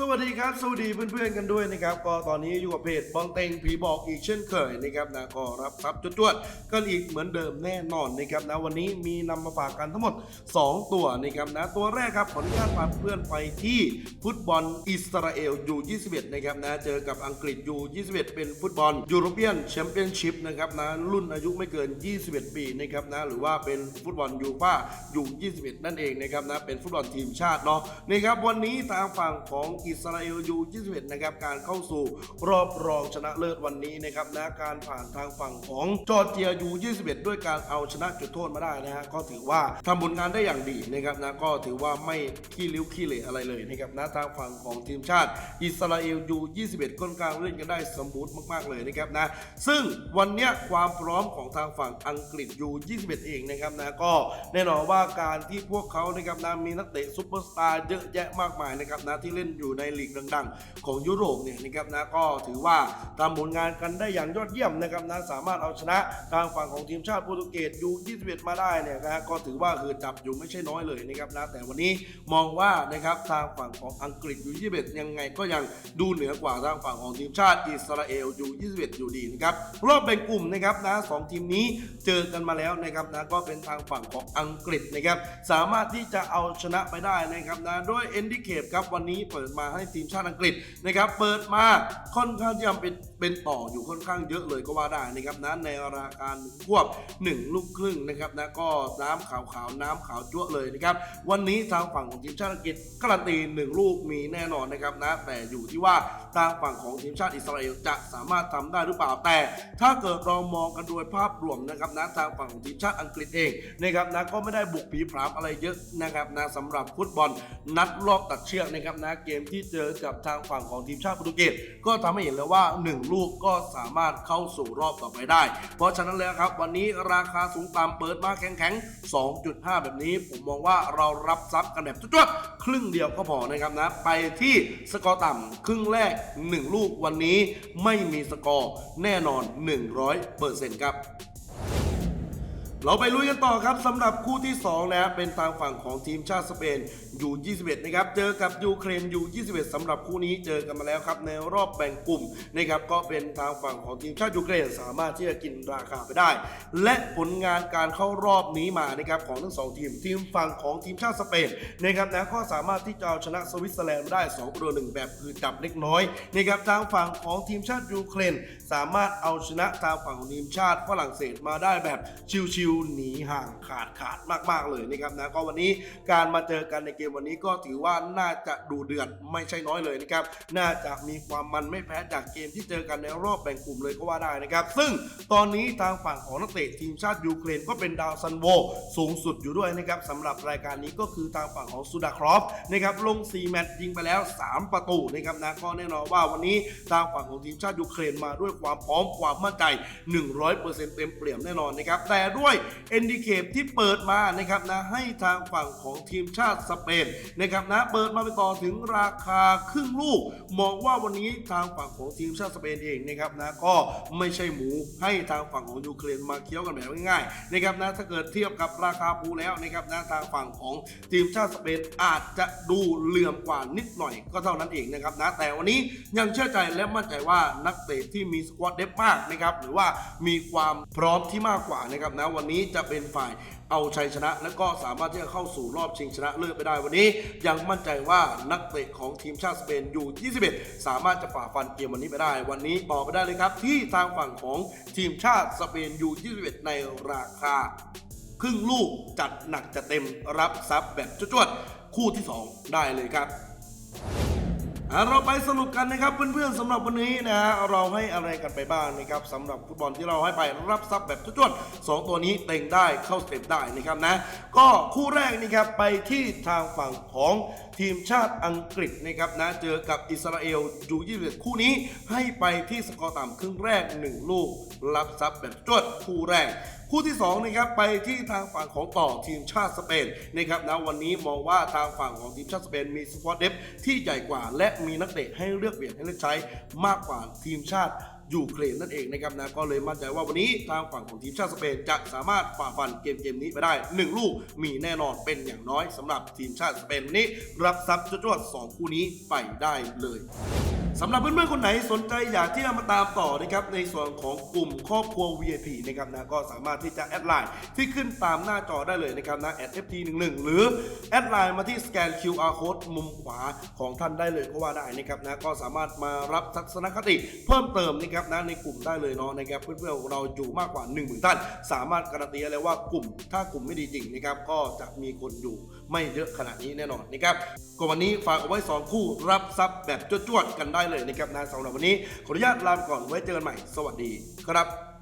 สวัสดีครับ สวัสดีเพื่อนๆกันด้วยนะครับ ก็ตอนนี้อยู่กับเพจบองเต็งผีบอกอีกเช่นเคยนะครับนะก็รับทรัพย์จวดๆกันอีกเหมือนเดิมแน่นอนนะครับนะวันนี้มีนำมาฝากกันทั้งหมด 2 ตัวนะครับนะตัวแรกครับขออนุญาตพาเพื่อนไปที่ฟุตบอลอิสราเอลยู21นะครับนะเจอกับอังกฤษยู21เป็นฟุตบอลยูโรเปียนแชมเปี้ยนชิพนะครับนะรุ่นอายุไม่เกิน 21 ปีนะครับนะหรือว่าเป็นฟุตบอลยูฟ่ายู21 นั่นเองนะครับนะเป็นฟุตบอลทีมชาติเนาะนะครับวันนี้ทางฝั่งของอิสราเอลยู21นะครับการเข้าสู่รอบรองชนะเลิศวันนี้นะครับนะการผ่านทางฝั่งของจอร์เจียยู21ด้วยการเอาชนะจุดโทษมาได้นะฮะก็ถือว่าทำผลงานได้อย่างดีนะครับนะก็ถือว่าไม่ขี้ริ้วขี้เหร่อะไรเลยนะครับนะทางฝั่งของทีมชาติ อิสราเอลยู21ค่อนข้างเล่นกันได้สมบูรณ์มากๆเลยนะครับนะซึ่งวันนี้ความพร้อมของทางฝั่งอังกฤษยู21 เองนะครับนะก็แน่นอนว่าการที่พวกเขานะครับนะมีนักเตะซุปเปอร์สตาร์เยอะแยะมากมายนะครับนะที่เล่นอยู่ในลีกดังๆ ของยุโรปเนี่ยนะครับนะก็ถือว่าทำผลงานกันได้อย่างยอดเยี่ยมนะครับนะสามารถเอาชนะทางฝั่งของทีมชาติโปรตุเกสยู21มาได้เนี่ยนะก็ถือว่าคือจับอยู่ไม่ใช่น้อยเลยนะครับนะแต่วันนี้มองว่านะครับทางฝั่งของอังกฤษยู21ยังไงก็ยังดูเหนือกว่าทางฝั่งของทีมชาติอิสราเอลยู21อยู่ดีนะครับรอบแบ่งกลุ่มนะครับนะสองทีมนี้เจอกันมาแล้วนะครับนะก็เป็นทางฝั่งของอังกฤษนะครับสามารถที่จะเอาชนะไปได้นะครับนะด้วยเอนดิเคปครับวันนี้เปิดมาให้ทีมชาติอังกฤษนะครับเปิดมาค่อนข้างที่จะเป็นเป็นต่ออยู่ค่อนข้างเยอะเลยก็ว่าได้นะครับนะในราคาหนึ่งควบ 1 ลูกครึ่งนะครับนะก็น้ำขาวขาวๆน้ำขาวจั่วเลยนะครับวันนี้ทางฝั่งของทีมชาติอังกฤษการันตีหนึ่งลูกมีแน่นอนนะครับนะแต่อยู่ที่ว่าทางฝั่งของทีมชาติอิสราเอลจะสามารถทำได้หรือเปล่าแต่ ถ้าเกิดเรามองกันโดยภาพรวมนะครับนะทางฝั่งของทีมชาติอังกฤษเองนะครับนะก็ไม่ได้บุกผีผามอะไรเยอะนะครับนะสำหรับฟุตบอลนัดรอบตัดเชือกนะครับนะเกมที่ที่เจอกับทางฝั่งของทีมชาติโปรตุเกสก็ทำให้เห็นแล้วว่า 1 ลูกก็สามารถเข้าสู่รอบต่อไปได้ เพราะฉะนั้นแล้วครับ วันนี้ราคาสูงต่ำเปิดมาแข็งๆ 2.5 แบบนี้ ผมมองว่าเรารับซับกันแบบจุดๆครึ่งเดียวก็พอนะครับนะ ไปที่สกอร์ต่ำครึ่งแรก 1 ลูกวันนี้ไม่มีสกอร์แน่นอน 100%ครับเราไปลุยกันต่อครับสำหรับคู่ที่2นะเป็นทางฝั่งของทีมชาติสเปน ยู21นะครับเจอกับยูเครนยู21สำหรับคู่นี้เจอกันมาแล้วครับในรอบแบ่งกลุ่มนะครับก็เป็นทางฝั่งของทีมชาติยูเครนสามารถที่จะกินราคาไปได้ และผลงานการเข้ารอบนี้มานะครับของทั้งสองทีมทีมฝั่งของทีมชาติสเปนนะครับนะก็สามารถที่จะเอาชนะสวิตเซอร์แลนด์ได้2ประตูหนึ่งแบบคือจับเล็กน้อยนะครับทางฝั่งของทีมชาติยูเครนสามารถเอาชนะทางฝั่งของทีมชาติฝรั่งเศสมาได้แบบชิวๆหนีห่างขาดขาดมากๆเลยนะครับนะก็วันนี้การมาเจอกันในเกมวันนี้ก็ถือว่าน่าจะดูเดือดไม่ใช่น้อยเลยนะครับ น่าจะมีความมันไม่แพ้จากเกมที่เจอกันในรอบแบ่งกลุ่มเลยก็ว่าได้นะครับ ซึ่งตอนนี้ทางฝั่งของนักเตะทีมชาติยูเครนก็เป็นดาวซันโวสูงสุดอยู่ด้วยนะครับสำหรับรายการนี้ก็คือทางฝั่งของซูดาครอฟนะครับลง 4 แมตช์ยิงไปแล้ว 3 ประตูนะครับนะก็แน่นอนว่าวันนี้ทางฝั่งของทีมชาติยูเครนมาด้วยความพร้อมความมั่นใจ 100%เต็มเปี่ยมแน่นอนนะครับแต่ด้วยเอนดิเคปที่เปิดมานะครับนะให้ทางฝั่งของทีมชาติสเปนนะครับนะเปิดมาไปต่อถึงราคาครึ่งลูก มองว่าวันนี้ทางฝั่งของทีมชาติสเปนเองนะครับนะก็ไม่ใช่หมูให้ทางฝั่งของยูเครนมาเคี้ยวกันแบบง่ายๆนะครับนะถ้าเกิดเทียบกับราคาภูแล้วนะครับนะทางฝั่งของทีมชาติสเปนอาจจะดูเหลื่อมกว่านิดหน่อยก็เท่านั้นเองนะครับนะแต่วันนี้ยังเชื่อใจและมั่นใจว่านักเตะที่มีสควอตเดฟมากนะครับหรือว่ามีความพร้อมที่มากกว่านะครับนะวันนี้จะเป็นฝ่ายเอาชัยชนะ และก็สามารถที่จะเข้าสู่รอบชิงชนะเลิศไปได้วันนี้ ยังมั่นใจว่านักเตะของทีมชาติสเปนอยู่ 21 สามารถจะฝ่าฟันเกมวันนี้ไปได้ วันนี้ต่อไปได้เลยครับ ที่ทางฝั่งของทีมชาติสเปนอยู่ 21 ในราคา ครึ่งลูกจัดหนักจัดเต็มรับซับแบบจวดๆคู่ที่ 2 ได้เลยครับ อะเราไปสรุปกันนะครับเพื่อนๆสำหรับวันนี้นะฮะเราให้อะไรกันไปบ้างนะครับสำหรับฟุตบอลที่เราให้ไปรับทรัพย์แบบจุดๆสองตัวนี้เต็งได้เข้าสเต็ปได้นะครับนะก็คู่แรกนี่ครับไปที่ทางฝั่งของ ทีมชาติอังกฤษนะครับนะเจอกับอิสราเอลยูยี่สิบคู่นี้ให้ไปที่สกอร์ต่ำครึ่งแรก 1 ลูก รับทรัพย์แบบจวดคู่แรกคู่ที่2นะครับไปที่ทางฝั่งของต่อทีมชาติสเปนนะครับนะวันนี้มองว่าทางฝั่งของทีมชาติสเปนมีสควอตเดฟที่ใหญ่กว่า และมีนักเตะให้เลือกเปลี่ยนให้เลือกใช้มากกว่าทีมชาติ ยูเครนนั่นเองนะครับนะก็เลยมั่นใจว่าวันนี้ทางฝั่งของทีมชาติสเปนจะสามารถฝ่าฟันเกมเกมนี้ไปได้ 1 ลูกมีแน่นอนเป็นอย่างน้อยสำหรับทีมชาติสเปนวันนี้ รับทรัพย์จวดๆสองคู่นี้ไปได้เลย สำหรับเพื่อนๆคนไหนสนใจอยากที่จะมาตามต่อนะครับในส่วนของกลุ่มครอบครัว VIP นะครับนะก็สามารถที่จะแอดไลน์ที่ขึ้นตามหน้าจอได้เลยนะครับนะแอด @ft11 หรือแอดไลน์มาที่สแกน QR code มุมขวาของท่านได้เลยก็ว่าได้นะครับนะก็สามารถมารับทัศนคติเพิ่มเติมนะครับนะในกลุ่มได้เลยเนาะนะครับเพื่อนๆของเราอยู่มากกว่า1 0,000ท่านสามารถการันตีได้เลยว่ากลุ่มถ้ากลุ่มไม่ดีจริงนะครับก็จะมีคนอยู่ไม่เยอะขนาดนี้แน่นอนนะครับก็วันนี้ฝากเอาไว้ 2 คู่รับทรัพย์แบบจวดๆกันได้เลยนะครับนะสำหรับวันนี้ขออนุญาตลาไปก่อนไว้เจอกันใหม่ สวัสดีครับ